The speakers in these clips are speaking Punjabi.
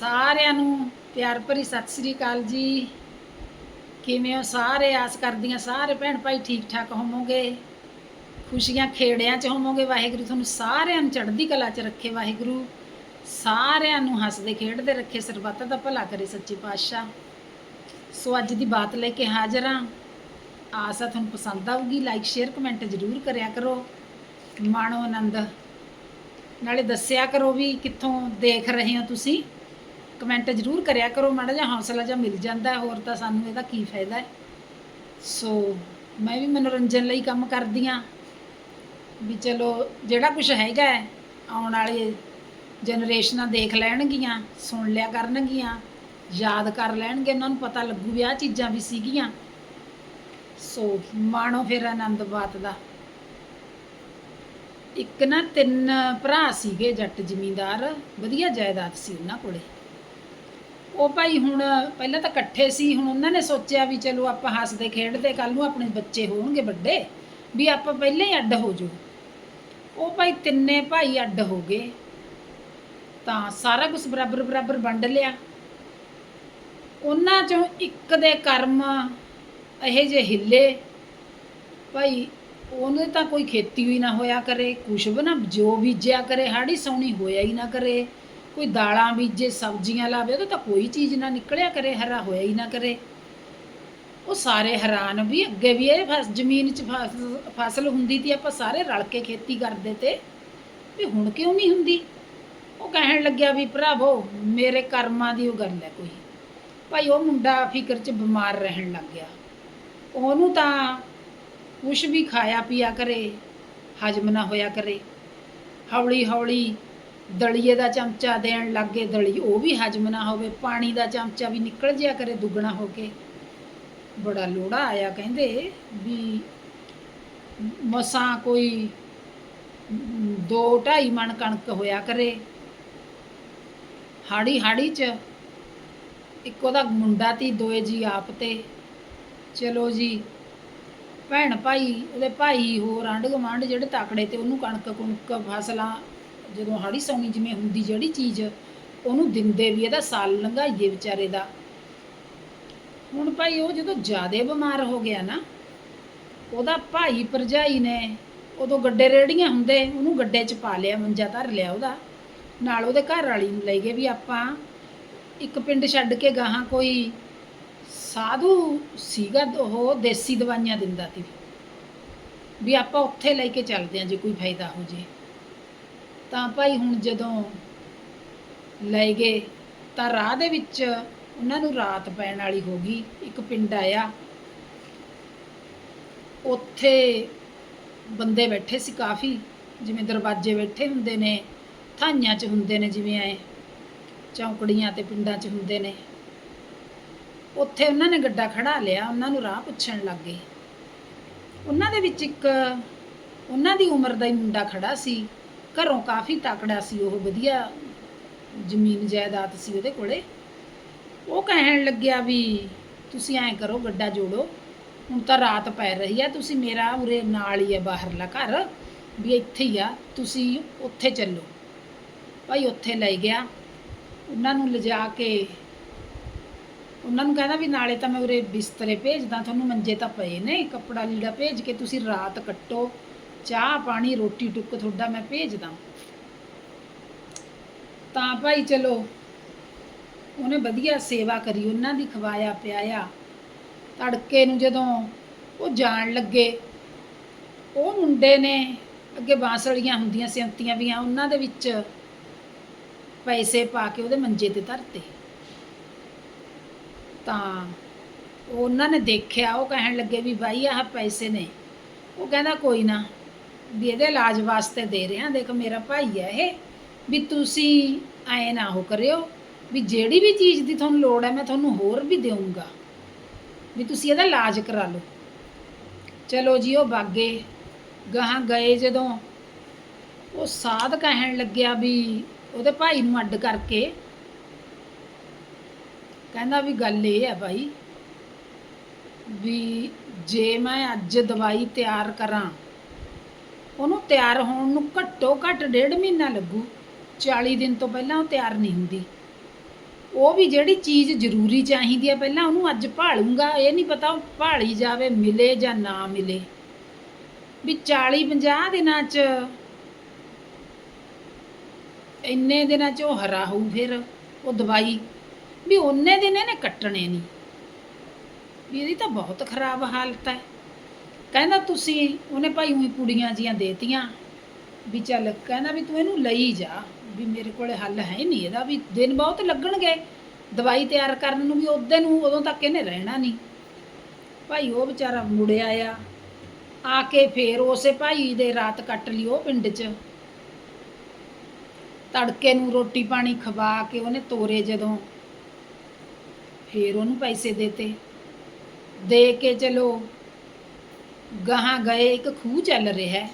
ਸਾਰਿਆਂ ਨੂੰ ਪਿਆਰ ਭਰੀ ਸਤਿ ਸ੍ਰੀ ਅਕਾਲ ਜੀ। ਕਿਵੇਂ ਹੋ ਸਾਰੇ? ਆਸ ਕਰਦੀਆਂ ਸਾਰੇ ਭੈਣ ਭਾਈ ਠੀਕ ਠਾਕ ਹੋਵੋਗੇ। ਖੁਸ਼ੀਆਂ ਖੇੜਿਆਂ 'ਚ ਹੋਵੋਗੇ। ਵਾਹਿਗੁਰੂ ਤੁਹਾਨੂੰ ਸਾਰਿਆਂ ਨੂੰ ਚੜ੍ਹਦੀ ਕਲਾ 'ਚ ਰੱਖੇ ਵਾਹਿਗੁਰੂ। ਸਾਰਿਆਂ ਨੂੰ ਹੱਸਦੇ ਖੇਡਦੇ ਰੱਖੇ। ਸਰਬੱਤ ਦਾ ਭਲਾ ਕਰੇ ਸੱਚੇ ਪਾਤਸ਼ਾਹ। ਸੋ ਅੱਜ ਦੀ ਬਾਤ ਲੈ ਕੇ ਹਾਜ਼ਰ ਹਾਂ। ਆਸ ਆ ਤੁਹਾਨੂੰ ਪਸੰਦ ਆਊਗੀ। ਲਾਈਕ ਸ਼ੇਅਰ ਕਮੈਂਟ ਜ਼ਰੂਰ ਕਰਿਆ ਕਰੋ। ਮਾਣੋ ਆਨੰਦ। ਨਾਲੇ ਦੱਸਿਆ ਕਰੋ ਵੀ ਕਿੱਥੋਂ ਦੇਖ ਰਹੇ ਹੋ ਤੁਸੀਂ। ਕਮੈਂਟ ਜ਼ਰੂਰ ਕਰਿਆ ਕਰੋ, ਮਾੜਾ ਜਿਹਾ ਹੌਸਲਾ ਜਿਹਾ ਮਿਲ ਜਾਂਦਾ, ਹੋਰ ਤਾਂ ਸਾਨੂੰ ਇਹਦਾ ਕੀ ਫਾਇਦਾ ਹੈ? ਸੋ ਮੈਂ ਵੀ ਮਨੋਰੰਜਨ ਲਈ ਕੰਮ ਕਰਦੀ ਹਾਂ। ਵੀ ਚਲੋ, ਜਿਹੜਾ ਕੁਝ ਹੈਗਾ ਆਉਣ ਵਾਲੇ ਜਨਰੇਸ਼ਨਾਂ ਦੇਖ ਲੈਣਗੀਆਂ, ਸੁਣ ਲਿਆ ਕਰਨਗੀਆਂ, ਯਾਦ ਕਰ ਲੈਣਗੇ, ਉਹਨਾਂ ਨੂੰ ਪਤਾ ਲੱਗੂ ਵੀ ਆਹ ਚੀਜ਼ਾਂ ਵੀ ਸੀਗੀਆਂ। ਸੋ ਮਾਣੋ ਫਿਰ ਆਨੰਦ ਬਾਤ ਦਾ। ਇੱਕ ਨਾ ਤਿੰਨ ਭਰਾ ਸੀਗੇ ਜੱਟ ਜ਼ਮੀਂਦਾਰ, ਵਧੀਆ ਜਾਇਦਾਦ ਸੀ ਉਹਨਾਂ ਕੋਲੇ। ਉਹ ਭਾਈ ਹੁਣ ਪਹਿਲਾਂ ਤਾਂ ਇਕੱਠੇ ਸੀ, ਹੁਣ ਉਹਨਾਂ ਨੇ ਸੋਚਿਆ ਵੀ ਚਲੋ ਆਪਾਂ ਹੱਸਦੇ ਖੇਡਦੇ ਕੱਲ ਨੂੰ ਆਪਣੇ ਬੱਚੇ ਹੋਣਗੇ ਵੱਡੇ, ਵੀ ਆਪਾਂ ਪਹਿਲਾਂ ਹੀ ਅੱਡ ਹੋ ਜਾਓ। ਉਹ ਭਾਈ ਤਿੰਨੇ ਭਾਈ ਅੱਡ ਹੋ ਗਏ, ਤਾਂ ਸਾਰਾ ਕੁਝ ਬਰਾਬਰ ਬਰਾਬਰ ਵੰਡ ਲਿਆ। ਉਹਨਾਂ ਚੋਂ ਇੱਕ ਦੇ ਕਰਮ ਇਹੋ ਜਿਹੇ ਹਿੱਲੇ, ਭਾਈ ਉਹਨੇ ਤਾਂ ਕੋਈ ਖੇਤੀ ਵੀ ਨਾ ਹੋਇਆ ਕਰੇ, ਕੁਛ ਵੀ ਨਾ, ਜੋ ਬੀਜਿਆ ਕਰੇ ਹਾੜੀ ਸੌਣੀ ਹੋਇਆ ਹੀ ਨਾ ਕਰੇ। ਕੋਈ ਦਾਲਾਂ ਬੀਜੇ ਸਬਜ਼ੀਆਂ ਲਾਵੇ, ਉਹਦਾ ਤਾਂ ਕੋਈ ਚੀਜ਼ ਨਾ ਨਿਕਲਿਆ ਕਰੇ, ਹਰਾ ਹੋਇਆ ਹੀ ਨਾ ਕਰੇ। ਉਹ ਸਾਰੇ ਹੈਰਾਨ ਵੀ, ਅੱਗੇ ਵੀ ਇਹ ਫਸ, ਜ਼ਮੀਨ 'ਚ ਫਸ- ਫਸਲ ਹੁੰਦੀ ਤੀ, ਆਪਾਂ ਸਾਰੇ ਰਲ ਕੇ ਖੇਤੀ ਕਰਦੇ ਤੇ, ਵੀ ਹੁਣ ਕਿਉਂ ਨਹੀਂ ਹੁੰਦੀ? ਉਹ ਕਹਿਣ ਲੱਗਿਆ ਵੀ, ਭਰਾਵੋ, ਮੇਰੇ ਕਰਮਾਂ ਦੀ ਉਹ ਗੱਲ ਹੈ ਕੋਈ। ਭਾਈ, ਉਹ ਮੁੰਡਾ ਫਿਕਰ 'ਚ ਬਿਮਾਰ ਰਹਿਣ ਲੱਗ ਗਿਆ। ਉਹਨੂੰ ਤਾਂ ਕੁਛ ਵੀ ਖਾਇਆ ਪੀਆ ਕਰੇ, ਹਜਮ ਨਾ ਹੋਇਆ ਕਰੇ। ਹੌਲੀ ਹੌਲੀ ਦਲੀਏ ਦਾ ਚਮਚਾ ਦੇਣ ਲੱਗੇ ਦਲੀ, ਉਹ ਵੀ ਹਜਮ ਨਾ ਹੋਵੇ, ਪਾਣੀ ਦਾ ਚਮਚਾ ਵੀ ਨਿਕਲ ਜਿਆ ਕਰੇ, ਦੁੱਗਣਾ ਹੋ ਕੇ। ਬੜਾ ਲੋੜਾ ਆਇਆ, ਕਹਿੰਦੇ ਵੀ ਮਸਾਂ ਕੋਈ 2.5 ਮਣ ਕਣਕ ਹੋਇਆ ਕਰੇ। ਹਾੜੀ ਹਾੜੀ ਚ ਇੱਕ ਉਹਦਾ ਮੁੰਡਾ ਤੀ, ਦੋਏ ਜੀ ਆਪ ਤੇ। ਚਲੋ ਜੀ, ਭੈਣ ਭਾਈ, ਉਹਦੇ ਭਾਈ ਹੋਰ ਆਂਢ ਗੁਆਂਢ ਜਿਹੜੇ ਤਾਕੜੇ ਤੇ ਉਹਨੂੰ ਕਣਕ ਕੁਣਕ ਫਸਲਾਂ ਜਦੋਂ ਹਾੜੀ ਸੌਣੀ ਜਿਵੇਂ ਹੁੰਦੀ ਜਿਹੜੀ ਚੀਜ਼, ਉਹਨੂੰ ਦਿੰਦੇ ਵੀ ਇਹਦਾ ਸਾਲ ਲੰਘਾਈਏ ਵਿਚਾਰੇ ਦਾ। ਹੁਣ ਭਾਈ ਉਹ ਜਦੋਂ ਜ਼ਿਆਦਾ ਬਿਮਾਰ ਹੋ ਗਿਆ ਨਾ, ਉਹਦਾ ਭਾਈ ਭਰਜਾਈ ਨੇ ਉਦੋਂ ਗੱਡੇ ਰੇੜੀਆਂ ਹੁੰਦੇ, ਉਹਨੂੰ ਗੱਡੇ 'ਚ ਪਾ ਲਿਆ, ਮੰਜਾ ਧਰ ਲਿਆ ਉਹਦਾ। ਨਾਲ ਉਹਦੇ ਘਰ ਵਾਲੀ ਨੂੰ ਲੈ ਗਏ ਵੀ ਆਪਾਂ ਇੱਕ ਪਿੰਡ ਛੱਡ ਕੇ ਗਾਹਾਂ ਕੋਈ ਸਾਧੂ ਸੀਗਾ, ਉਹ ਦੇਸੀ ਦਵਾਈਆਂ ਦਿੰਦਾ ਸੀ। ਵੀ ਆਪਾਂ ਉੱਥੇ ਲੈ ਕੇ ਚੱਲਦੇ ਹਾਂ ਜੇ ਕੋਈ ਫਾਇਦਾ ਹੋ ਜੇ। ਤਾਂ ਭਾਈ ਹੁਣ ਜਦੋਂ ਲੈ ਗਏ, ਤਾਂ ਰਾਹ ਦੇ ਵਿੱਚ ਉਹਨਾਂ ਨੂੰ ਰਾਤ ਪੈਣ ਵਾਲੀ ਹੋ ਗਈ, ਇੱਕ ਪਿੰਡ ਆਇਆ। ਉੱਥੇ ਬੰਦੇ ਬੈਠੇ ਸੀ ਕਾਫੀ, ਜਿਵੇਂ ਦਰਵਾਜ਼ੇ ਬੈਠੇ ਹੁੰਦੇ ਨੇ, ਥਾਈਆਂ 'ਚ ਹੁੰਦੇ ਨੇ ਜਿਵੇਂ ਐ, ਚੌਂਕੜੀਆਂ ਤੇ ਪਿੰਡਾਂ 'ਚ ਹੁੰਦੇ ਨੇ। ਉੱਥੇ ਉਹਨਾਂ ਨੇ ਗੱਡਾ ਖੜਾ ਲਿਆ, ਉਹਨਾਂ ਨੂੰ ਰਾਹ ਪੁੱਛਣ ਲੱਗ ਗਏ। ਉਹਨਾਂ ਦੇ ਵਿੱਚ ਇੱਕ, ਉਹਨਾਂ ਦੀ ਉਮਰ ਦਾ ਹੀ ਮੁੰਡਾ ਖੜਾ ਸੀ। ਘਰੋਂ ਕਾਫੀ ਤਕੜਾ ਸੀ, ਉਹ ਵਧੀਆ ਜ਼ਮੀਨ ਜਾਇਦਾਦ ਸੀ ਉਹਦੇ ਕੋਲੇ। ਉਹ ਕਹਿਣ ਲੱਗਿਆ ਵੀ ਤੁਸੀਂ ਐਂ ਕਰੋ, ਗੱਡਾ ਜੋੜੋ। ਹੁਣ ਤਾਂ ਰਾਤ ਪੈ ਰਹੀ ਆ, ਤੁਸੀਂ ਮੇਰਾ ਉਰੇ ਨਾਲ ਹੀ ਹੈ ਬਾਹਰਲਾ ਘਰ, ਵੀ ਇੱਥੇ ਹੀ ਆ, ਤੁਸੀਂ ਉੱਥੇ ਚੱਲੋ। ਭਾਈ ਉੱਥੇ ਲੈ ਗਿਆ। ਉਹਨਾਂ ਨੂੰ ਲਿਜਾ ਕੇ, ਉਹਨਾਂ ਨੂੰ ਕਹਿੰਦਾ ਵੀ ਨਾਲੇ ਤਾਂ ਮੈਂ ਉਰੇ ਬਿਸਤਰੇ ਭੇਜਦਾ, ਤੁਹਾਨੂੰ ਮੰਜੇ ਤਾਂ ਪਏ ਨੇ, ਕੱਪੜਾ ਲੀੜਾ ਭੇਜ ਕੇ ਤੁਸੀਂ ਰਾਤ ਕੱਟੋ। ਚਾਹ ਪਾਣੀ ਰੋਟੀ ਟੁੱਕ ਤੁਹਾਡਾ ਮੈਂ ਭੇਜਦਾ ਤਾਂ ਭਾਈ ਚਲੋ, ਉਹਨੇ ਵਧੀਆ ਸੇਵਾ ਕਰੀ, ਉਹਨਾਂ ਦੀ ਖਵਾਇਆ ਪਿਆਇਆ। ਤੜਕੇ ਨੂੰ ਜਦੋਂ ਉਹ ਜਾਣ ਲੱਗੇ, ਉਹ ਮੁੰਡੇ ਨੇ ਅੱਗੇ ਬਾਂਸਲੀਆਂ ਹੁੰਦੀਆਂ ਸਿਮਤੀਆਂ ਵੀ ਵੀਆਂ ਉਹਨਾਂ ਦੇ ਵਿੱਚ ਪੈਸੇ ਪਾ ਕੇ ਉਹਦੇ ਮੰਜੇ ਤੇ ਧਰਤੇ। ਤਾਂ ਉਹਨਾਂ ਨੇ ਦੇਖਿਆ, ਉਹ ਕਹਿਣ ਲੱਗੇ ਵੀ ਭਾਈ ਆਹ ਪੈਸੇ ਨੇ। ਉਹ ਕਹਿੰਦਾ, ਕੋਈ ਨਾ ਵੀ ਇਹਦੇ ਇਲਾਜ ਵਾਸਤੇ ਦੇ ਰਿਹਾ। ਦੇਖ ਮੇਰਾ ਭਾਈ ਹੈ ਇਹ, ਵੀ ਤੁਸੀਂ ਐ ਨਾ ਹੋ ਕਰਿਓ ਵੀ ਜਿਹੜੀ ਵੀ ਚੀਜ਼ ਦੀ ਤੁਹਾਨੂੰ ਲੋੜ ਹੈ ਮੈਂ ਤੁਹਾਨੂੰ ਹੋਰ ਵੀ ਦੇਵਾਂਗਾ ਵੀ ਤੁਸੀਂ ਇਹਦਾ ਇਲਾਜ ਕਰਾ ਲਓ। ਚਲੋ ਜੀ, ਉਹ ਬਾਗੇ ਗਾਹਾਂ ਗਏ ਜਦੋਂ ਉਹ ਸਾਧ ਕਹਿਣ ਲੱਗਿਆ ਵੀ ਉਹਦੇ ਭਾਈ ਨੂੰ ਅੱਡ ਕਰਕੇ। ਕਹਿੰਦਾ ਵੀ ਗੱਲ ਇਹ ਹੈ ਭਾਈ ਵੀ ਜੇ ਮੈਂ ਅੱਜ ਦਵਾਈ ਤਿਆਰ ਕਰਾਂ ਉਹਨੂੰ ਤਿਆਰ ਹੋਣ ਨੂੰ ਘੱਟੋ ਘੱਟ ਡੇਢ ਮਹੀਨਾ ਲੱਗੂ। 40 ਦਿਨ ਤੋਂ ਪਹਿਲਾਂ ਉਹ ਤਿਆਰ ਨਹੀਂ ਹੁੰਦੀ। ਉਹ ਵੀ ਜਿਹੜੀ ਚੀਜ਼ ਜ਼ਰੂਰੀ ਚਾਹੀਦੀ ਹੈ ਪਹਿਲਾਂ ਉਹਨੂੰ ਅੱਜ ਭਾਲੂਗਾ। ਇਹ ਨਹੀਂ ਪਤਾ ਉਹ ਭਾਲੀ ਜਾਵੇ, ਮਿਲੇ ਜਾਂ ਨਾ ਮਿਲੇ। ਵੀ 40 50 ਦਿਨਾਂ ਚ, ਇੰਨੇ ਦਿਨਾਂ ਚ ਉਹ ਹਰਾ ਹੋਊ ਫਿਰ, ਉਹ ਦਵਾਈ। ਵੀ ਉਹਨੇ ਦਿਨ ਇਹਨੇ ਕੱਟਣੇ ਨਹੀਂ। ਵੀ ਇਹਦੀ ਤਾਂ ਬਹੁਤ ਖਰਾਬ ਹਾਲਤ ਹੈ। ਕਹਿੰਦਾ ਤੁਸੀਂ ਉਹਨੇ ਭਾਈ ਉਹੀ ਕੁੜੀਆਂ ਜੀਆਂ ਦੇਤੀਆਂ ਵੀ ਚੱਲ ਕਹਿੰਦਾ ਵੀ ਤੂੰ ਇਹਨੂੰ ਲਈ ਜਾ ਵੀ ਮੇਰੇ ਕੋਲੇ ਹੱਲ ਹੈ ਨਹੀਂ ਇਹਦਾ ਵੀ ਦਿਨ ਬਹੁਤ ਲੱਗਣਗੇ। ਦਵਾਈ ਤਿਆਰ ਕਰਨ ਨੂੰ ਵੀ ਉਹਦੇ ਨੂੰ ਉਦੋਂ ਤੱਕ ਇਹਨੇ ਰਹਿਣਾ ਨਹੀਂ। ਭਾਈ ਉਹ ਵਿਚਾਰਾ ਮੁੜਿਆ ਆ ਆ ਕੇ ਫੇਰ ਉਸੇ ਭਾਈ ਦੇ ਰਾਤ ਕੱਟ ਲਈ ਉਹ ਪਿੰਡ 'ਚ। ਤੜਕੇ ਨੂੰ ਰੋਟੀ ਪਾਣੀ ਖਵਾ ਕੇ ਉਹਨੇ ਤੋਰੇ ਜਦੋਂ। ਫੇਰ ਉਹਨੂੰ ਪੈਸੇ ਦੇਤੇ। ਦੇ ਕੇ ਚਲੋ ਗਾਹਾਂ ਗਏ, ਇੱਕ ਖੂਹ ਚੱਲ ਰਿਹਾ ਹੈ।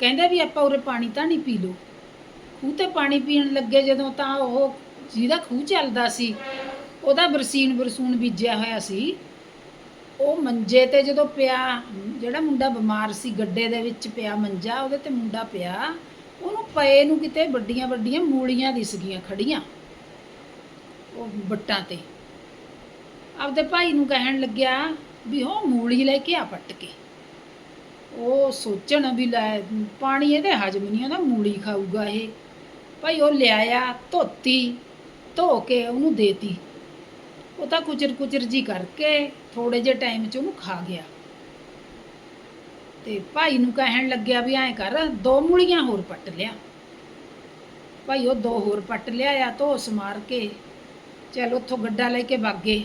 ਕਹਿੰਦੇ ਵੀ ਆਪਾਂ ਉਰੇ ਪਾਣੀ ਤਾਂ ਨਹੀਂ ਪੀ ਲੋ ਖੂਹ ਤੇ ਪਾਣੀ ਪੀਣ ਲੱਗੇ ਜਦੋਂ ਤਾਂ ਉਹ ਜਿਹਦਾ ਖੂਹ ਚੱਲਦਾ ਸੀ, ਉਹਦਾ ਬਰਸੀਨ ਬਰਸੂਨ ਬੀਜਿਆ ਹੋਇਆ ਸੀ। ਉਹ ਮੰਜੇ ਤੇ ਜਦੋਂ ਪਿਆ, ਜਿਹੜਾ ਮੁੰਡਾ ਬਿਮਾਰ ਸੀ, ਗੱਡੇ ਦੇ ਵਿੱਚ ਪਿਆ ਮੰਜਾ, ਉਹਦੇ ਤੇ ਮੁੰਡਾ ਪਿਆ, ਉਹਨੂੰ ਪਏ ਨੂੰ ਕਿਤੇ ਵੱਡੀਆਂ ਵੱਡੀਆਂ ਮੂਲੀਆਂ ਦਿਸ ਗਈਆਂ ਖੜੀਆਂ ਉਹ ਬੱਟਾਂ ਤੇ। ਆਪਦੇ ਭਾਈ ਨੂੰ ਕਹਿਣ ਲੱਗਿਆ ਵੀ ਉਹ ਮੂਲੀ ਲੈ ਕੇ ਆ ਪੱਟ ਕੇ। ਉਹ ਸੋਚਣ ਵੀ ਲੈ, ਪਾਣੀ ਇਹਦੇ ਹਜਮ ਨਹੀਂ ਆਉਂਦਾ ਮੂਲੀ ਖਾਊਗਾ ਇਹ। ਭਾਈ ਉਹ ਲਿਆਇਆ, ਧੋਤੀ, ਧੋ ਕੇ ਉਹਨੂੰ ਦੇਤੀ। ਉਹ ਤਾਂ ਕੁਚਰ ਕੁਚਰ ਜੀ ਕਰਕੇ ਥੋੜੇ ਜਿਹੇ ਟਾਈਮ 'ਚ ਉਹਨੂੰ ਖਾ ਗਿਆ। ਤੇ ਭਾਈ ਨੂੰ ਕਹਿਣ ਲੱਗਿਆ ਵੀ ਐਂ ਕਰ, ਦੋ ਮੂਲੀਆਂ ਹੋਰ ਪੱਟ ਲਿਆ। ਭਾਈ ਉਹ ਦੋ ਹੋਰ ਪੱਟ ਲਿਆ ਆ ਧੋਸ ਮਾਰ ਕੇ, ਚਲ ਉੱਥੋਂ ਗੱਡਾ ਲੈ ਕੇ ਭਾਗੇ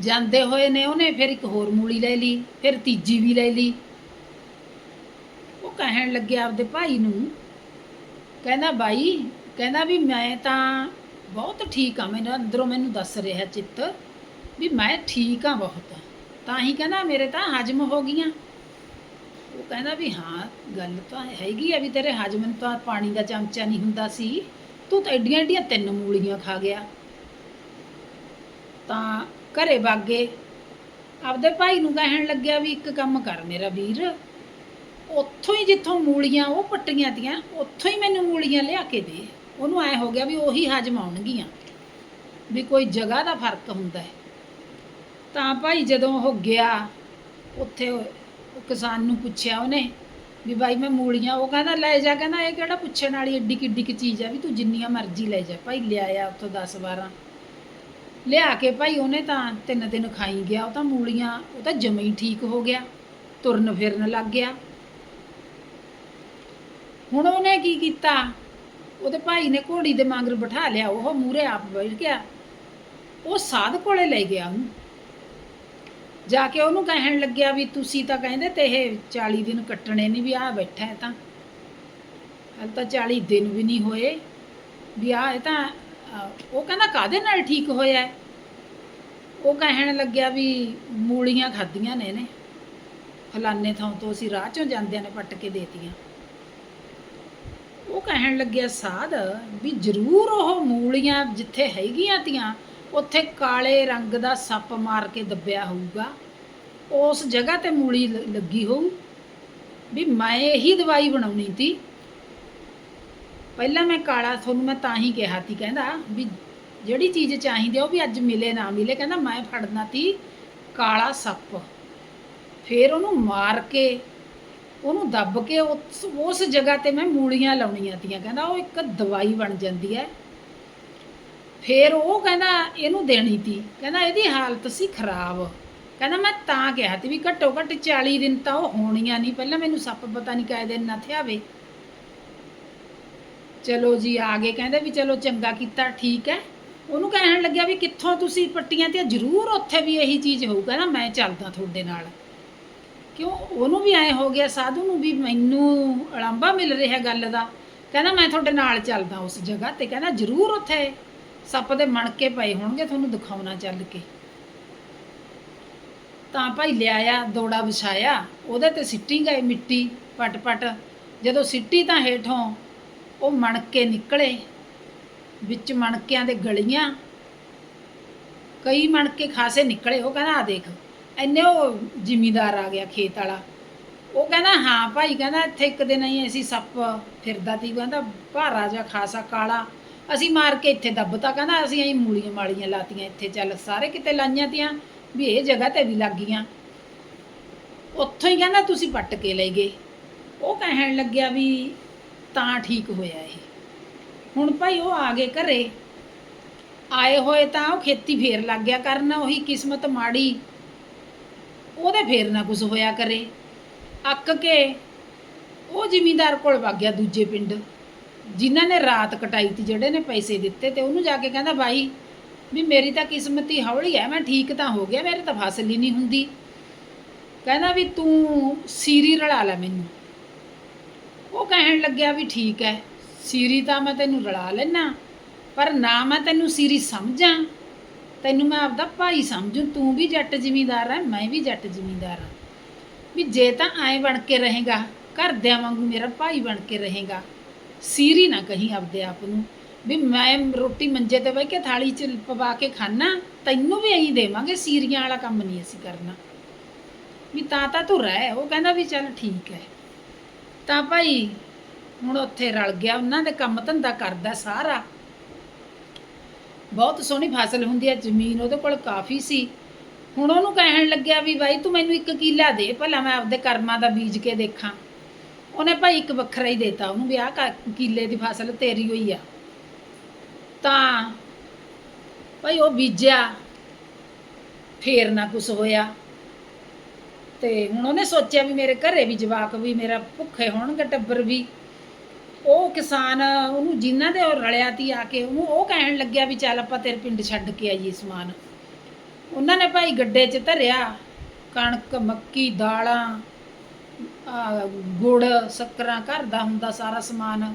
ਜਾਂਦੇ ਹੋਏ ਨੇ ਉਹਨੇ ਫਿਰ ਇੱਕ ਹੋਰ ਮੂਲੀ ਲੈ ਲਈ, ਫਿਰ ਤੀਜੀ ਵੀ ਲੈ ਲਈ। ਉਹ ਕਹਿਣ ਲੱਗਿਆ ਆਪਦੇ ਭਾਈ ਨੂੰ, ਕਹਿੰਦਾ, ਬਾਈ, ਕਹਿੰਦਾ ਵੀ ਮੈਂ ਤਾਂ ਬਹੁਤ ਠੀਕ ਆ ਮੈਨੂੰ ਅੰਦਰੋਂ ਮੈਨੂੰ ਦੱਸ ਰਿਹਾ ਚਿੱਤ ਵੀ ਮੈਂ ਠੀਕ ਆ ਬਹੁਤ। ਤਾਂ ਹੀ ਕਹਿੰਦਾ, ਮੇਰੇ ਤਾਂ ਹਜਮ ਹੋ ਗਈਆਂ। ਉਹ ਕਹਿੰਦਾ ਵੀ, ਹਾਂ, ਗੱਲ ਤਾਂ ਹੈਗੀ ਆ ਵੀ ਤੇਰੇ ਹਜਮ ਨੂੰ ਤਾਂ ਪਾਣੀ ਦਾ ਚਮਚਾ ਨਹੀਂ ਹੁੰਦਾ ਸੀ। ਤੂੰ ਤਾਂ ਐਡੀਆਂ ਐਡੀਆਂ ਤਿੰਨ ਮੂਲੀਆਂ ਖਾ ਗਿਆ। ਤਾਂ ਘਰੇ ਬਾਗੇ। ਆਪਦੇ ਭਾਈ ਨੂੰ ਕਹਿਣ ਲੱਗਿਆ ਵੀ ਇੱਕ ਕੰਮ ਕਰ ਮੇਰਾ ਵੀਰ। ਉੱਥੋਂ ਹੀ ਜਿੱਥੋਂ ਮੂਲੀਆਂ ਉਹ ਪੱਟੀਆਂ ਤੀਆਂ, ਉੱਥੋਂ ਹੀ ਮੈਨੂੰ ਮੂਲੀਆਂ ਲਿਆ ਕੇ ਦੇ। ਉਹਨੂੰ ਐ ਹੋ ਗਿਆ ਵੀ ਉਹੀ ਹਜਮ ਆਉਣਗੀਆਂ। ਵੀ ਕੋਈ ਜਗ੍ਹਾ ਦਾ ਫ਼ਰਕ ਹੁੰਦਾ ਹੈ। ਤਾਂ ਭਾਈ ਜਦੋਂ ਉਹ ਗਿਆ, ਉੱਥੇ ਕਿਸਾਨ ਨੂੰ ਪੁੱਛਿਆ ਉਹਨੇ ਵੀ ਬਾਈ ਮੈਂ ਮੂਲੀਆਂ, ਉਹ ਕਹਿੰਦਾ, ਲੈ ਜਾ, ਕਹਿੰਦਾ, ਇਹ ਕਿਹੜਾ ਪੁੱਛਣ ਵਾਲੀ ਏਡੀ ਕਿੱਡੀ ਕੀ ਚੀਜ਼ ਆ ਵੀ ਤੂੰ ਜਿੰਨੀਆਂ ਮਰਜ਼ੀ ਲੈ ਜਾ। ਭਾਈ ਲਿਆਇਆ ਉੱਥੋਂ 10 12 ਲਿਆ ਕੇ ਭਾਈ ਉਹਨੇ ਤਾਂ ਤਿੰਨ ਦਿਨ ਖਾਈ ਗਿਆ, ਉਹ ਤਾਂ ਮੂਲੀਆਂ, ਉਹ ਤਾਂ ਜਮੇ ਹੀ ਠੀਕ ਹੋ ਗਿਆ, ਤੁਰਨ ਫਿਰਨ ਲੱਗ ਗਿਆ। ਹੁਣ ਉਹਨੇ ਕੀ ਕੀਤਾ? ਉਹਦੇ ਭਾਈ ਨੇ ਘੋੜੀ ਦੇ ਮਾਂਗਰ ਬਿਠਾ ਲਿਆ, ਉਹ ਮੂਰੇ ਆਪ ਬੈਠ ਗਿਆ। ਉਹ ਸਾਧ ਕੋਲੇ ਲੈ ਗਿਆ ਉਹਨੂੰ। ਜਾ ਕੇ ਉਹਨੂੰ ਕਹਿਣ ਲੱਗਿਆ ਵੀ ਤੁਸੀਂ ਤਾਂ ਕਹਿੰਦੇ ਤੇ ਇਹ 40 ਦਿਨ ਕੱਟਣੇ ਨਹੀਂ ਵੀ ਆ ਬੈਠਾ ਹੈ ਤਾਂ। ਹਾਲ ਤਾਂ 40 ਦਿਨ ਵੀ ਨਹੀਂ ਹੋਏ, ਵੀ ਆ ਇਹ ਤਾਂ ਉਹ ਕਹਿੰਦਾ ਕਾਦੇ ਨਾਲ ਠੀਕ ਹੋਇਆ ਉਹ ਕਹਿਣ ਲੱਗਿਆ ਵੀ ਮੂਲੀਆਂ ਖਾਧੀਆਂ ਨੇ ਨੇ ਫਲਾਨੇ ਥਾਂ ਤੋਂ ਅਸੀਂ ਰਾਹ ਚੋਂ ਜਾਂਦਿਆਂ ਨੇ ਪੱਟ ਕੇ ਦੇਤੀਆਂ। ਉਹ ਕਹਿਣ ਲੱਗਿਆ, ਸਾਧ, ਵੀ ਜ਼ਰੂਰ ਉਹ ਮੂਲੀਆਂ ਜਿੱਥੇ ਹੈਗੀਆਂ ਤੀਆਂ, ਉੱਥੇ ਕਾਲੇ ਰੰਗ ਦਾ ਸੱਪ ਮਾਰ ਕੇ ਦੱਬਿਆ ਹੋਊਗਾ। ਉਸ ਜਗ੍ਹਾ ਤੇ ਮੂਲੀ ਲੱਗੀ ਹੋਊ। ਵੀ ਮੈਂ ਇਹੀ ਦਵਾਈ ਬਣਾਉਣੀ ਤੀ। ਪਹਿਲਾਂ ਮੈਂ ਕਾਲਾ, ਤੁਹਾਨੂੰ ਮੈਂ ਤਾਂ ਹੀ ਕਿਹਾ ਤੀ ਕਹਿੰਦਾ ਵੀ ਜਿਹੜੀ ਚੀਜ਼ ਚਾਹੀਦੀ ਆ ਉਹ ਵੀ ਅੱਜ ਮਿਲੇ, ਨਾ ਮਿਲੇ, ਕਹਿੰਦਾ ਮੈਂ ਫੜਨਾ ਤੀ ਕਾਲਾ ਸੱਪ। ਫਿਰ ਉਹਨੂੰ ਮਾਰ ਕੇ, ਉਹਨੂੰ ਦੱਬ ਕੇ ਉਸ ਉਸ ਜਗ੍ਹਾ ਤੇ ਮੈਂ ਮੂਲੀਆਂ ਲਾਉਣੀਆਂ ਤੀਆਂ, ਕਹਿੰਦਾ ਉਹ ਇੱਕ ਦਵਾਈ ਬਣ ਜਾਂਦੀ ਹੈ ਫਿਰ ਉਹ ਕਹਿੰਦਾ ਇਹਨੂੰ ਦੇਣੀ ਤੀ ਕਹਿੰਦਾ ਇਹਦੀ ਹਾਲਤ ਸੀ ਖਰਾਬ। ਕਹਿੰਦਾ ਮੈਂ ਤਾਂ ਕਿਹਾ ਤੀ ਵੀ ਘੱਟੋ ਘੱਟ 40 ਦਿਨ ਤਾਂ ਉਹ ਹੋਣੀਆਂ ਨਹੀਂ, ਪਹਿਲਾਂ ਮੈਨੂੰ ਸੱਪ ਪਤਾ ਨਹੀਂ ਕਾਇ ਦਿਨ ਨਾ ਥਿਆਵੇ। ਚਲੋ ਜੀ ਆ ਗਏ। ਕਹਿੰਦੇ ਵੀ ਚਲੋ ਚੰਗਾ ਕੀਤਾ, ਠੀਕ ਹੈ। ਉਹਨੂੰ ਕਹਿਣ ਲੱਗਿਆ ਵੀ ਕਿੱਥੋਂ ਤੁਸੀਂ ਪੱਟੀਆਂ ਤੇ ਜ਼ਰੂਰ ਉੱਥੇ ਵੀ ਇਹੀ ਚੀਜ਼ ਹੋਊਗਾ ਨਾ ਮੈਂ ਚੱਲਦਾ ਤੁਹਾਡੇ ਨਾਲ। ਕਿਉਂ? ਉਹਨੂੰ ਵੀ ਐ ਹੋ ਗਿਆ, ਸਾਧੂ ਨੂੰ ਵੀ ਮੈਨੂੰ ਅਲੰਬਾ ਮਿਲ ਰਿਹਾ ਗੱਲ ਦਾ। ਕਹਿੰਦਾ, ਮੈਂ ਤੁਹਾਡੇ ਨਾਲ ਚੱਲਦਾ ਉਸ ਜਗ੍ਹਾ ਤੇ। ਕਹਿੰਦਾ, ਜ਼ਰੂਰ ਉੱਥੇ ਸੱਪ ਦੇ ਮਣਕੇ ਪਏ ਹੋਣਗੇ ਤੁਹਾਨੂੰ ਦਿਖਾਉਣਾ ਚੱਲ ਕੇ। ਤਾਂ ਭਾਈ ਲਿਆਇਆ, ਦੋੜਾ ਵਿਛਾਇਆ। ਉਹਦੇ ਤੇ ਸਿੱਟੀ ਗਏ ਮਿੱਟੀ ਪਟ ਪਟ ਜਦੋਂ ਸਿੱਟੀ ਤਾਂ ਹੇਠੋਂ ਉਹ ਮਣਕੇ ਨਿਕਲੇ, ਵਿੱਚ ਮਣਕਿਆਂ ਦੇ ਗਲੀਆਂ। ਕਈ ਮਣਕੇ ਖਾਸੇ ਨਿਕਲੇ, ਉਹ ਕਹਿੰਦਾ ਆ ਦੇਖ ਐਨੇ ਉਹ ਜ਼ਿਮੀਦਾਰ ਆ ਗਿਆ ਖੇਤ ਵਾਲਾ। ਉਹ ਕਹਿੰਦਾ, ਹਾਂ ਭਾਈ, ਕਹਿੰਦਾ, ਇੱਥੇ ਇੱਕ ਦਿਨ ਹੀ ਅਸੀਂ ਸੱਪ ਫਿਰਦਾ ਤੀ ਕਹਿੰਦਾ ਭਾਰਾ ਜਿਹਾ ਖਾਸਾ ਕਾਲਾ, ਅਸੀਂ ਮਾਰ ਕੇ ਇੱਥੇ ਦੱਬਤਾ। ਕਹਿੰਦਾ, ਅਸੀਂ ਐਂ ਮੂਲੀਆਂ ਮਾਲੀਆਂ ਲਾਤੀਆਂ ਇੱਥੇ, ਚੱਲ ਸਾਰੇ ਕਿਤੇ ਲਾਈਆਂ ਤੀਆਂ, ਵੀ ਇਹ ਜਗ੍ਹਾ ਤੇ ਵੀ ਲੱਗ ਗਈਆਂ। ਉੱਥੋਂ ਹੀ ਕਹਿੰਦਾ, ਤੁਸੀਂ ਪੱਟ ਕੇ ਲੈ ਗਏ। ਉਹ ਕਹਿਣ ਲੱਗਿਆ ਵੀ ਤਾਂ ਠੀਕ ਹੋਇਆ ਇਹ। ਹੁਣ ਭਾਈ ਉਹ ਆ ਗਏ ਘਰੇ। ਆਏ ਹੋਏ ਤਾਂ ਉਹ ਖੇਤੀ ਫੇਰ ਲੱਗ ਗਿਆ ਕਰਨ, ਉਹੀ ਕਿਸਮਤ ਮਾੜੀ। ਉਹਦੇ ਫੇਰ ਨਾ ਕੁਝ ਹੋਇਆ ਕਰੇ। ਅੱਕ ਕੇ ਉਹ ਜ਼ਿਮੀਂਦਾਰ ਕੋਲ ਵਗ ਗਿਆ ਦੂਜੇ ਪਿੰਡ। ਜਿਨ੍ਹਾਂ ਨੇ ਰਾਤ ਕਟਾਈ ਤੀ, ਜਿਹੜੇ ਨੇ ਪੈਸੇ ਦਿੱਤੇ ਤੇ ਉਹਨੂੰ ਜਾ ਕੇ ਕਹਿੰਦਾ ਬਾਈ ਵੀ ਮੇਰੀ ਤਾਂ ਕਿਸਮਤ ਹੀ ਹੌਲੀ ਹੈ ਮੈਂ ਠੀਕ ਤਾਂ ਹੋ ਗਿਆ, ਮੇਰੇ ਤਾਂ ਫਸਲ ਹੀ ਨਹੀਂ ਹੁੰਦੀ। ਕਹਿੰਦਾ ਵੀ ਤੂੰ ਸੀਰੀ ਰਲਾ ਲੈ ਮੈਨੂੰ। ਉਹ ਕਹਿਣ ਲੱਗਿਆ ਵੀ ਠੀਕ ਹੈ ਸੀਰੀ ਤਾਂ ਮੈਂ ਤੈਨੂੰ ਰਲਾ ਲੈਣਾ ਪਰ ਨਾ ਮੈਂ ਤੈਨੂੰ ਸੀਰੀ ਸਮਝਾਂ। ਤੈਨੂੰ ਮੈਂ ਆਪਦਾ ਭਾਈ ਸਮਝੂ, ਤੂੰ ਵੀ ਜੱਟ ਜ਼ਿਮੀਂਦਾਰ ਹੈ ਮੈਂ ਵੀ ਜੱਟ ਜ਼ਿਮੀਂਦਾਰ ਹਾਂ ਵੀ ਜੇ ਤਾਂ ਐਂ ਬਣ ਕੇ ਰਹੇਗਾ, ਘਰਦਿਆਂ ਵਾਂਗੂ ਮੇਰਾ ਭਾਈ ਬਣ ਕੇ ਰਹੇਗਾ, ਸੀਰੀ ਨਾ ਕਹੀਂ ਆਪਦੇ ਆਪ ਨੂੰ, ਵੀ ਮੈਂ ਰੋਟੀ ਮੰਜੇ ਤੇ ਬਹਿ ਕੇ ਥਾਲੀ 'ਚ ਪਵਾ ਕੇ ਖਾਣਾ ਤੈਨੂੰ ਵੀ ਐਂ ਦੇਵਾਂਗੇ, ਸੀਰੀਆਂ ਵਾਲਾ ਕੰਮ ਨਹੀਂ ਅਸੀਂ ਕਰਨਾ। ਵੀ ਤਾਂ ਤਾਂ ਤੂੰ ਰਹਿ, ਉਹ ਕਹਿੰਦਾ ਵੀ ਚੱਲ ਠੀਕ ਹੈ ਤਾਂ ਭਾਈ। ਹੁਣ ਉੱਥੇ ਰਲ ਗਿਆ, ਉਹਨਾਂ ਦੇ ਕੰਮ ਧੰਦਾ ਕਰਦਾ ਸਾਰਾ। ਬਹੁਤ ਸੋਹਣੀ ਫਸਲ ਹੁੰਦੀ ਹੈ ਜ਼ਮੀਨ ਉਹਦੇ ਕੋਲ ਕਾਫੀ ਸੀ। ਹੁਣ ਉਹਨੂੰ ਕਹਿਣ ਲੱਗਿਆ ਵੀ ਬਾਈ, ਤੂੰ ਮੈਨੂੰ ਇੱਕ ਕਿੱਲਾ ਦੇ, ਭਲਾ ਮੈਂ ਆਪਦੇ ਕਰਮਾਂ ਦਾ ਬੀਜ ਕੇ ਦੇਖਾਂ। ਉਹਨੇ ਭਾਈ ਇੱਕ ਵੱਖਰਾ ਹੀ ਦੇਤਾ ਉਹਨੂੰ ਵੀ ਆਹ ਕਿੱਲੇ ਦੀ ਫਸਲ ਤੇਰੀ ਹੋਈ ਆ। ਤਾਂ ਭਾਈ ਉਹ ਬੀਜਿਆ, ਫੇਰ ਨਾ ਕੁਛ ਹੋਇਆ। ਤੇ ਹੁਣ ਉਹਨੇ ਸੋਚਿਆ ਵੀ ਮੇਰੇ ਘਰੇ ਵੀ ਜਵਾਕ ਵੀ, ਮੇਰਾ ਭੁੱਖੇ ਹੋਣਗੇ ਟੱਬਰ ਵੀ। ਉਹ ਕਿਸਾਨ, ਉਹਨੂੰ ਜਿਨ੍ਹਾਂ ਦੇ ਉਹ ਰਲਿਆ ਤੀ ਆ ਕੇ, ਉਹਨੂੰ ਉਹ ਕਹਿਣ ਲੱਗਿਆ ਵੀ ਚੱਲ ਆਪਾਂ ਤੇਰੇ ਪਿੰਡ ਛੱਡ ਕੇ ਆਈਏ ਸਮਾਨ। ਉਹਨਾਂ ਨੇ ਭਾਈ ਗੱਡੇ 'ਚ ਧਰਿਆ, ਕਣਕ, ਮੱਕੀ, ਦਾਲਾਂ ਗੁੜ, ਸ਼ੱਕਰਾਂ, ਘਰ ਦਾ ਹੁੰਦਾ ਸਾਰਾ ਸਮਾਨ।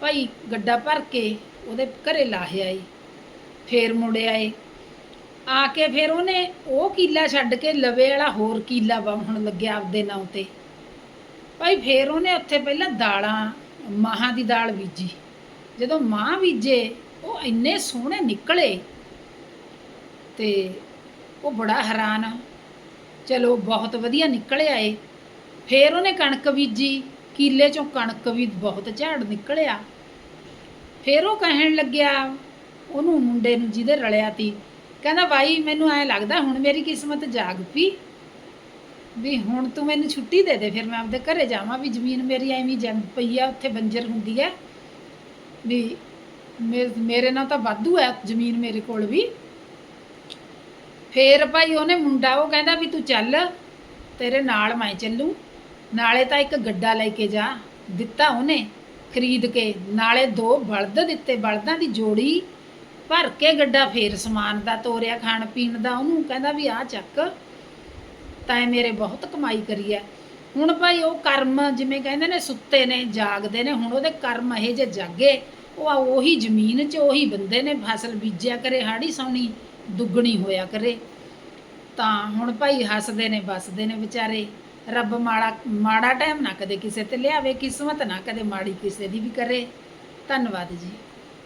ਭਾਈ ਗੱਡਾ ਭਰ ਕੇ ਉਹਦੇ ਘਰੇ ਲਾਹਿਆ ਏ ਫੇਰ ਮੁੜਿਆ ਏ ਆ ਕੇ ਫਿਰ ਉਹਨੇ ਉਹ ਕੀਲਾ ਛੱਡ ਕੇ ਲਵੇ ਵਾਲਾ ਹੋਰ ਕੀਲਾ ਵਾਹਣ ਲੱਗਿਆ ਆਪਦੇ ਨਾਂ ਤੇ। ਭਾਈ ਫਿਰ ਉਹਨੇ ਉੱਥੇ ਪਹਿਲਾਂ ਦਾਲਾਂ, ਮਾਹਾਂ ਦੀ ਦਾਲ ਬੀਜੀ। ਜਦੋਂ ਮਾਂ ਬੀਜੇ, ਉਹ ਇੰਨੇ ਸੋਹਣੇ ਨਿਕਲੇ ਤੇ ਉਹ ਬੜਾ ਹੈਰਾਨ। ਚਲੋ ਬਹੁਤ ਵਧੀਆ ਨਿਕਲਿਆ ਏ ਫਿਰ ਉਹਨੇ ਕਣਕ ਬੀਜੀ, ਕੀਲੇ ਚੋਂ ਕਣਕ ਵੀ ਬਹੁਤ ਝਾੜ ਨਿਕਲਿਆ। ਫਿਰ ਉਹ ਕਹਿਣ ਲੱਗਿਆ, ਉਹਨੂੰ ਮੁੰਡੇ ਨੂੰ ਜਿਹਦੇ ਰਲਿਆ ਤੀ ਕਹਿੰਦਾ, ਬਾਈ, ਮੈਨੂੰ ਐ ਲੱਗਦਾ ਹੁਣ ਮੇਰੀ ਕਿਸਮਤ ਜਾਗ ਪਈ ਵੀ ਹੁਣ ਤੂੰ ਮੈਨੂੰ ਛੁੱਟੀ ਦੇ ਦੇ, ਫਿਰ ਮੈਂ ਆਪਦੇ ਘਰੇ ਜਾਵਾਂ ਵੀ ਜ਼ਮੀਨ ਮੇਰੀ ਐਵੇਂ ਜੰਮ ਪਈ ਆ, ਉੱਥੇ ਬੰਜਰ ਹੁੰਦੀ ਹੈ ਵੀ ਮੇ- ਮੇਰੇ ਨਾਲ ਤਾਂ ਵਾਧੂ ਹੈ ਜ਼ਮੀਨ ਮੇਰੇ ਕੋਲ ਵੀ। ਫੇਰ ਭਾਈ ਉਹਨੇ ਮੁੰਡਾ, ਉਹ ਕਹਿੰਦਾ ਵੀ ਤੂੰ ਚੱਲ, ਤੇਰੇ ਨਾਲ ਮੈਂ ਚੱਲੂ। ਨਾਲੇ ਤਾਂ ਇੱਕ ਗੱਡਾ ਲੈ ਕੇ ਜਾ, ਦਿੱਤਾ ਉਹਨੇ ਖਰੀਦ ਕੇ। ਨਾਲੇ ਦੋ ਬਲਦ ਦਿੱਤੇ, ਬਲਦਾਂ ਦੀ ਜੋੜੀ ਭਰ ਕੇ ਗੱਡਾ ਫੇਰ ਸਮਾਨ ਦਾ ਤੋਰਿਆ ਖਾਣ ਪੀਣ ਦਾ, ਉਹਨੂੰ ਕਹਿੰਦਾ ਵੀ ਆ ਚੱਕ, ਤਾਂ ਇਹ ਮੇਰੇ ਬਹੁਤ ਕਮਾਈ ਕਰੀ ਹੈ ਹੁਣ ਭਾਈ ਉਹ ਕਰਮ ਜਿਵੇਂ ਕਹਿੰਦੇ ਨੇ, ਸੁੱਤੇ ਨੇ, ਜਾਗਦੇ ਨੇ, ਹੁਣ ਉਹਦੇ ਕਰਮ ਇਹ ਜੇ ਜਾਗੇ, ਉਹ ਆ ਉਹੀ ਜ਼ਮੀਨ 'ਚ ਉਹੀ ਬੰਦੇ ਨੇ, ਫਸਲ ਬੀਜਿਆ ਕਰੇ, ਹਾੜੀ ਸੌਣੀ ਦੁੱਗਣੀ ਹੋਇਆ ਕਰੇ। ਤਾਂ ਹੁਣ ਭਾਈ ਹੱਸਦੇ ਨੇ, ਵੱਸਦੇ ਨੇ ਵਿਚਾਰੇ, ਰੱਬ ਮਾੜਾ ਮਾੜਾ ਟਾਈਮ ਨਾ ਕਦੇ ਕਿਸੇ ਤੇ ਲਿਆਵੇ, ਕਿਸਮਤ ਨਾ ਕਦੇ ਮਾੜੀ ਕਿਸੇ ਦੀ ਵੀ ਕਰੇ। ਧੰਨਵਾਦ ਜੀ।